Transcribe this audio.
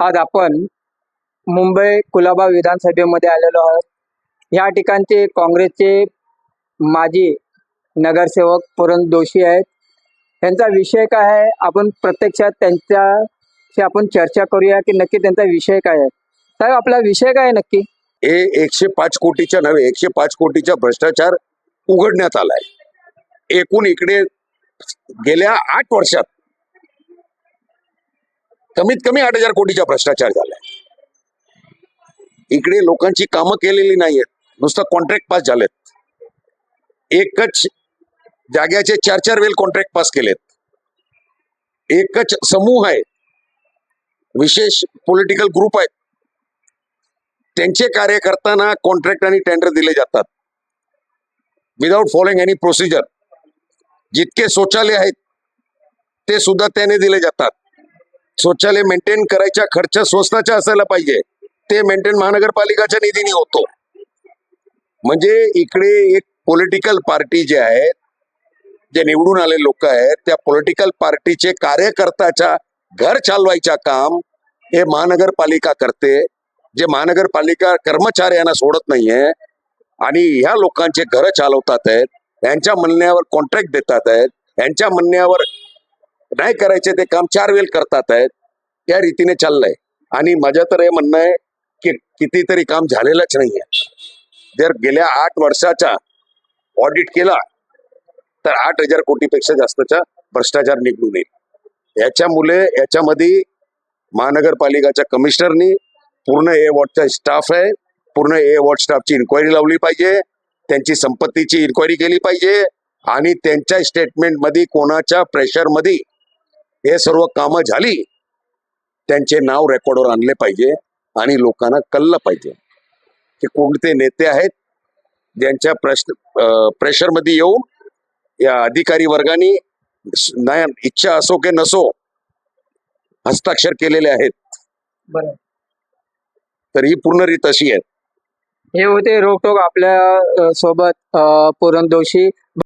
आज आपण मुंबई कुलाबा विधानसभेमध्ये आलेलो आहोत. या ठिकाणचे काँग्रेसचे माजी नगरसेवक पुरण दोषी आहेत. त्यांचा विषय काय आहे? आपण प्रत्यक्षात त्यांच्याशी आपण चर्चा करूया की नक्की त्यांचा विषय काय आहे? साहेब आपला विषय काय आहे नक्की? हे एकशे पाच कोटीच्या नव्हे एकशे पाच कोटीचा भ्रष्टाचार उघडण्यात आलाय. एकूण इकडे गेल्या आठ वर्षात कमीत कमी आठ हजार कोटीचा भ्रष्टाचार झालाय. इकडे लोकांची कामं केलेली नाहीयेत. नुसतं कॉन्ट्रॅक्ट पास झालेत. एकच जाग्याचे चार चार वेळ कॉन्ट्रॅक्ट पास केलेत. एकच समूह आहे. विशेष पॉलिटिकल ग्रुप आहेत. त्यांचे कार्य करताना कॉन्ट्रॅक्ट आणि टेंडर दिले जातात. विदाउट फॉलोइंग एनी प्रोसिजर जितके शौचालय आहेत ते सुद्धा त्याने दिले जातात. शौचालय मेंटेन करायचा खर्च स्वस्ताचा असायला पाहिजे. ते मेंटेन महानगरपालिकाच्या निधीने होतो. म्हणजे इकडे एक पॉलिटिकल पार्टी जे आहेत जे निवडून आले लोक आहेत त्या पॉलिटिकल पार्टीचे कार्यकर्त्याच्या घर चालवायचा काम हे महानगरपालिका करते. जे महानगरपालिका कर्मचाऱ्यांना सोडत नाहीये आणि ह्या लोकांचे घरं चालवतात आहेत यांच्या म्हणण्यावर कॉन्ट्रॅक्ट देतात आहेत यांच्या म्हणण्यावर नाही करायचे ते काम चार वेळ करतात आहेत. त्या रीतीने चाललंय. आणि माझ्या तर हे म्हणणं आहे की कितीतरी काम झालेलंच नाहीये. जर गेल्या आठ वर्षाचा ऑडिट केला तर आठ हजार कोटीपेक्षा जास्तचा भ्रष्टाचार निघून येईल. याच्यामुळे याच्यामध्ये महानगरपालिकाच्या कमिशनरनी पूर्ण ए वॉर्डचा स्टाफ आहे. पूर्ण ए वॉर्ड स्टाफची इन्क्वायरी लावली पाहिजे. त्यांची संपत्तीची इन्क्वायरी केली पाहिजे. आणि त्यांच्या स्टेटमेंटमध्ये कोणाच्या प्रेशरमध्ये हे सर्व कामं झाली त्यांचे नाव रेकॉर्डवर आणले पाहिजे आणि लोकांना कळलं पाहिजे. की कोणते नेते आहेत ज्यांच्या प्रश्न प्रेशरमध्ये येऊन या अधिकारी वर्गाने इच्छा असो की नसो हस्ताक्षर केलेले आहेत. तर ही पूर्ण रीत अशी आहे हे होते रोकटोक आपल्यासोबत पुरण दोषी